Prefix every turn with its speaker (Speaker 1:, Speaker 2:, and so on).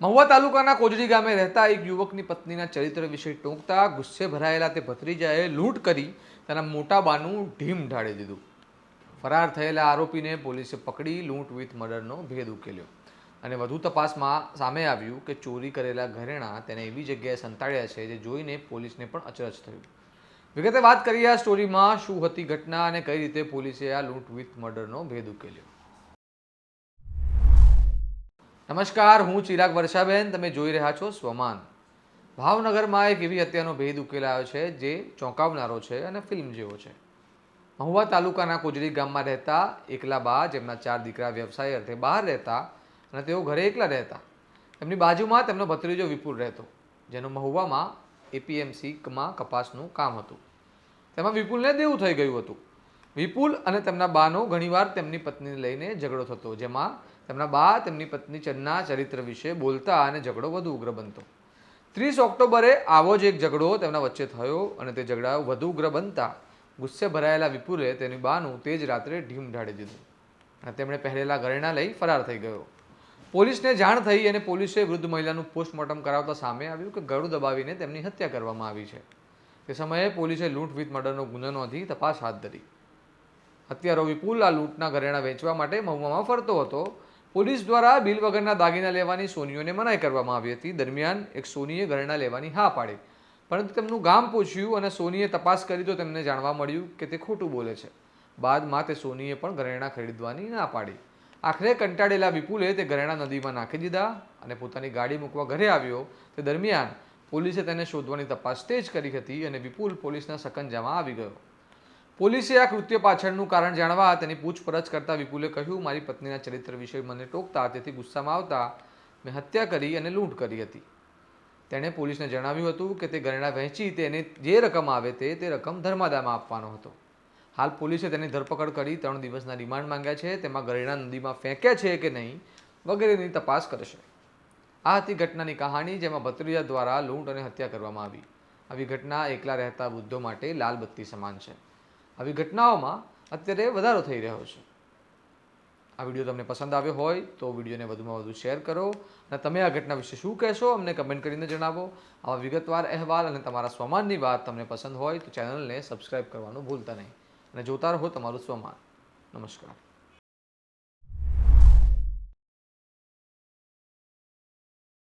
Speaker 1: મહુવા તાલુકાના કોજડી ગામે રહેતા એક યુવકની પત્નીના ચરિત્ર વિશે ટોંકતા ગુસ્સે ભરાયેલા તે ભત્રીજાએ લૂંટ કરી તેના મોટા બાનું ઢીમ ઢાળી દીધું. ફરાર થયેલા આરોપીને પોલીસે પકડી લૂંટ વિથ મર્ડરનો ભેદ ઉકેલ્યો. અને વધુ તપાસમાં સામે આવ્યું કે ચોરી કરેલા ઘરેણાં તેને એવી જગ્યાએ સંતાડ્યા છે જે જોઈને પોલીસને પણ અચરજ થયું. વિગતે વાત કરીએ આ સ્ટોરીમાં શું હતી ઘટના અને કઈ રીતે પોલીસે આ લૂંટ વિથ મર્ડરનો ભેદ ઉકેલ્યો. નમસ્કાર, હું ચિરાગ વર્ષાબેન, તમે જોઈ રહ્યા છો સ્વમાન. ભાવનગરમાં એક એવી હત્યાનો ભેદ ઉકેલાયો છે જે ચોંકાવનારો છે અને ફિલ્મ જેવો છે. મહુવા તાલુકાના કોજરી ગામમાં રહેતા, એકલા બા, જેમના ચાર દીકરા વ્યવસાય અર્થે બહાર રહેતા અને તેઓ ઘરે એકલા રહેતા. તેમની બાજુમાં તેમનો ભત્રીજો વિપુલ રહેતો, જેનું મહુવામાં એપીએમસીમાં કપાસનું કામ હતું. તેમાં વિપુલને દેવું થઈ ગયું હતું. વિપુલ અને તેમના બાનો ઘણીવાર તેમની પત્નીને લઈને ઝઘડો થતો, જેમાં તેમના બા તેમની પત્ની ચન્ના ચરિત્ર વિશે બોલતા અને ઝઘડો વધુ ઉગ્ર બનતો. ત્રીસ ઓક્ટોબરે આવો જ એક ઝઘડો તેમના વચ્ચે થયો અને તે ઝઘડા વધુ ઉગ્ર બનતા ગુસ્સે ભરાયેલા વિપુલે તેની બાનું તે જ રાત્રે ઢીમ ઢાળી દીધું. અને તેમણે પહેરેલા ઘરેણાં લઈ ફરાર થઈ ગયો. પોલીસને જાણ થઈ અને પોલીસે વૃદ્ધ મહિલાનું પોસ્ટમોર્ટમ કરાવતા સામે આવ્યું કે ગળું દબાવીને તેમની હત્યા કરવામાં આવી છે. તે સમયે પોલીસે લૂંટ વિથ મર્ડરનો ગુનો નોંધી તપાસ હાથ ધરી. હત્યારો વિપુલ આ લૂંટના ઘરેણા વેચવા માટે મહુવામાં ફરતો હતો. પોલીસ દ્વારા બિલ વગરના દાગીના લેવાની સોનીઓને મનાઈ કરવામાં આવી હતી. દરમિયાન એક સોનીએ ઘરેણા લેવાની હા પાડી. પરંતુ તેમનું ગામ પૂછ્યું અને સોનીએ તપાસ કરી તો તેમને જાણવા મળ્યું કે તે ખોટું બોલે છે. બાદમાં તે સોનીએ પણ ઘરેણાં ખરીદવાની ના પાડી. આખરે કંટાળેલા વિપુલે તે ઘરેણા નદીમાં નાખી દીધા અને પોતાની ગાડી મૂકવા ઘરે આવ્યો. તે દરમિયાન પોલીસે તેને શોધવાની તપાસ તેજ કરી હતી અને વિપુલ પોલીસના સકંજામાં આવી ગયો. પોલીસે આ કૃત્ય પાછળનું કારણ જાણવા તેની પૂછપરછ કરતા વિપુલે કહ્યું, મારી પત્નીના ચરિત્ર વિશે મને ટોકતા, તેથી ગુસ્સામાં આવતા મેં હત્યા કરી અને લૂંટ કરી હતી. તેણે પોલીસને જણાવ્યું હતું કે તે ઘરેણાં વહેંચી તેને જે રકમ આવે તે તે રકમ ધર્માદામાં આપવાનો હતો. હાલ પોલીસે તેની ધરપકડ કરી ત્રણ દિવસના રિમાન્ડ માંગ્યા છે, તેમાં ઘરેણાં નદીમાં ફેંક્યા છે કે નહીં વગેરેની તપાસ કરશે. આ હતી ઘટનાની કહાણી જેમાં ભત્રીજા દ્વારા લૂંટ અને હત્યા કરવામાં આવી. આવી ઘટના એકલા રહેતા વૃદ્ધો માટે લાલબત્તી સમાન છે. આવી ઘટનાઓમાં અત્યારે વધારો થઈ રહ્યો છે. આ વીડિયો તમને પસંદ આવ્યો હોય તો વિડીયોને વધુમાં વધુ શેર કરો અને તમે આ ઘટના વિશે શું કહેશો અમને કમેન્ટ કરીને જણાવો. આવા વિગતવાર અહેવાલ અને તમારા સ્વમાનની વાત તમને પસંદ હોય તો ચેનલને સબસ્ક્રાઈબ કરવાનું ભૂલતા નહીં. અને જોતા રહો તમારું સ્વમાન. નમસ્કાર.